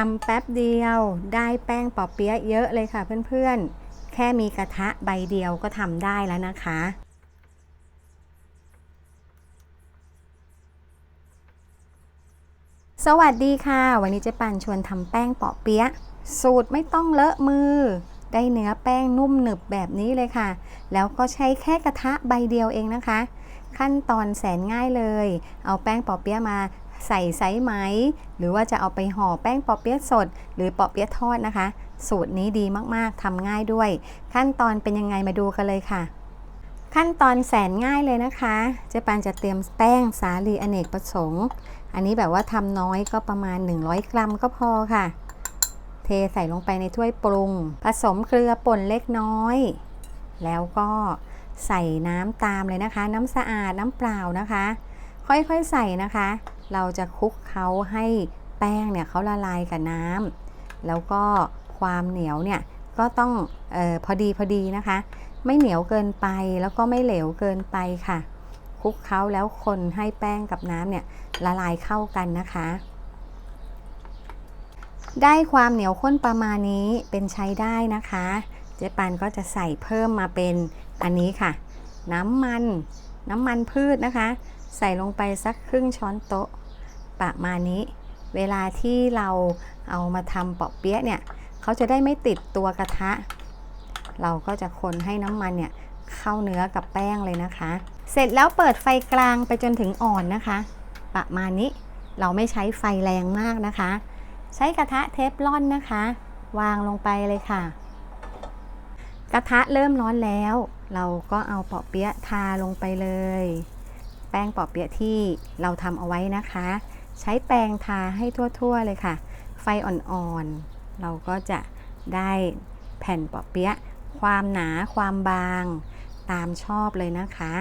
ทำแป๊บเดียวได้แป้งปอเปี๊ยะเยอะเลยค่ะเพื่อนๆ แค่มีกระทะใบเดียวก็ทำได้แล้วนะคะ สวัสดีค่ะ วันนี้เจ๊ปันชวนทำแป้งปาะเปี๊ยะสูตรไม่ต้องเลอะมือ ได้เนื้อแป้งนุ่มหนึบแบบนี้เลยค่ะ แล้วก็ใช้แค่กระทะใบเดียวเองนะคะ ขั้นตอนแสนง่ายเลย เอาแป้งปอเปี๊ยะมา ใส่ไซส์ไหม หรือว่าจะเอาไปห่อแป้งปอเปี๊ยะสด หรือปอเปี๊ยะทอดนะคะ สูตรนี้ดีมากๆทำง่ายด้วย ขั้นตอนเป็นยังไงมาดูกันเลยค่ะ ขั้นตอนแสนง่ายเลยนะคะ เจ๊ปานจะเตรียมแป้งสาลีอเนกประสงค์ อันนี้แบบว่าทำน้อยก็ประมาณ 100 กรัมก็พอค่ะ เทใส่ลงไปในถ้วยปรุง ผสมเกลือป่นเล็กน้อย แล้วก็ใส่น้ำตามเลยนะคะ น้ำสะอาดน้ำเปล่านะคะ ค่อยๆใส่นะคะ เราจะคลุกเขาให้แป้งเนี่ยเขาละลายกับน้ำแล้วก็ความเหนียวเนี่ยก็ต้องออพอดีพอดีนะคะ ไม่เหนียวเกินไปแล้วก็ไม่เหลวเกินไปค่ะคลุกเคล้าแล้วคนให้แป้งกับน้ำเนี่ยละลายเข้ากันนะคะ ได้ความเหนียวข้นประมาณนี้เป็นใช้ได้นะคะ เจ๊ปันก็จะใส่เพิ่มมาเป็นอันนี้ค่ะ น้ำมันน้ำมันพืชนะคะ ใส่ลงไปสักครึ่งช้อนโต๊ะประมาณนี้ เวลาที่เราเอามาทำเปาะเปี๊ยะเนี่ยเขาจะได้ไม่ติดตัวกระทะ เราก็จะคนให้น้ำมันเนี่ยเข้าเนื้อกับแป้งเลยนะคะ เสร็จแล้วเปิดไฟกลางไปจนถึงอ่อนนะคะ ประมาณนี้เราไม่ใช้ไฟแรงมากนะคะ ใช้กระทะเทฟลอนนะคะ วางลงไปเลยค่ะ กระทะเริ่มร้อนแล้ว เราก็เอาเปาะเปี๊ยะทาลงไปเลย ป้งปาะเปี๊ยะที่เราทำเอาไว้นะคะ ใช้แป้งทาให้ทั่วๆเลยค่ะ ไฟอ่อนๆ เราก็จะได้แผ่นปาะเปี๊ยะความหนาความบางตามชอบเลยนะคะ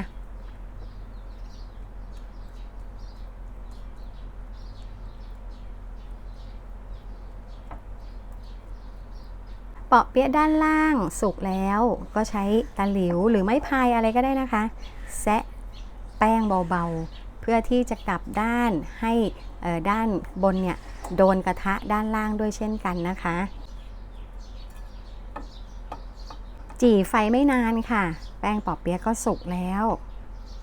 เปาะเปี๊ยะด้านล่างสุกแล้วก็ใช้ตะหลิวหรือไม้พายอะไรก็ได้นะคะ แซะ แป้งเบาๆ เพื่อที่จะกลับด้านให้ด้านบนเนี่ยโดนกระทะด้านล่างด้วยเช่นกันนะคะ จี่ไฟไม่นานค่ะ แป้งปอเปี๊ยะก็สุกแล้ว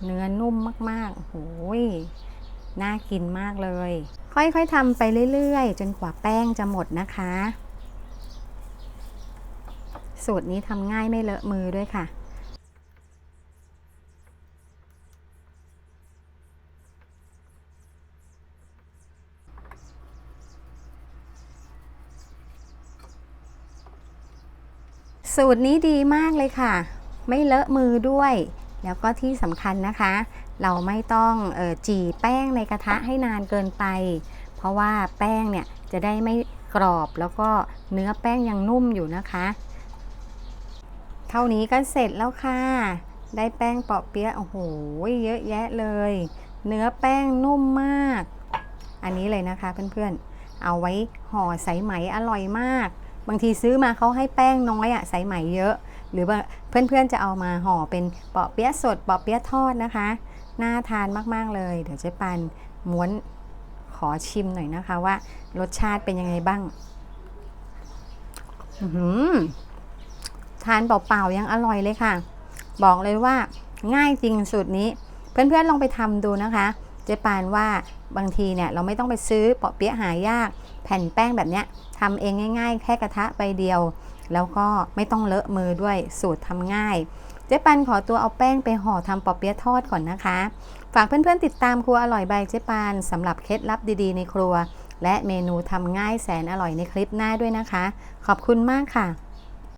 เนื้อนุ่มมากๆโอ้โหยน่ากินมากเลย ค่อยๆทำไปเรื่อยๆ จนกว่าแป้งจะหมดนะคะ สูตรนี้ทำง่ายไม่เลอะมือด้วยค่ะ สูตรนี้ดีมากเลยค่ะ ไม่เลอะมือด้วย แล้วก็ที่สำคัญนะคะ เราไม่ต้องออจีแป้งในกระทะให้นานเกินไป เพราะว่าแป้งเนี่ยจะได้ไม่กรอบแล้วก็เนื้อแป้งยังนุ่มอยู่นะคะ เท่านี้ก็เสร็จแล้วค่ะ ได้แป้งเปาะเปี๊ยะโอ้โหเยอะแยะเลย เนื้อแป้งนุ่มมาก อันนี้เลยนะคะเพื่อนๆ เอาไว้ห่อสายไหมอร่อยมาก บางทีซื้อมาเขาให้แป้งน้อยอะใสายไหมเยอะ หรือว่าเพื่อนๆจะเอามาห่อเป็นเปาะเปี๊ยะสดเปาะเปี๊ยะทอดนะคะ น่าทานมากๆเลย เดี๋ยวเจ๊ปันม้วนขอชิมหน่อยนะคะว่ารสชาติเป็นยังไงบ้างอือหือทานเปล่าๆยังอร่อยเลยค่ะ บอกเลยว่าง่ายจริงสูตรนี้ เพื่อนๆลองไปทำดูนะคะ เจ๊ปานว่าบางทีเนี่ยเราไม่ต้องไปซื้อเปาะเปี๊ยะหายาก แผ่นแป้งแบบเนี้ยทำเองง่าย ๆ แค่กระทะใบเดียว แล้วก็ไม่ต้องเลอะมือด้วยสูตรทำง่าย เจ๊ปันขอตัวเอาแป้งไปห่อทำปอเปี๊ยะทอดก่อนนะคะ ฝากเพื่อนๆติดตามครัวอร่อยใบเจ๊ปานสำหรับเคล็ดลับดีๆในครัว และเมนูทำง่ายแสนอร่อยในคลิปหน้าด้วยนะคะ ขอบคุณมากค่ะ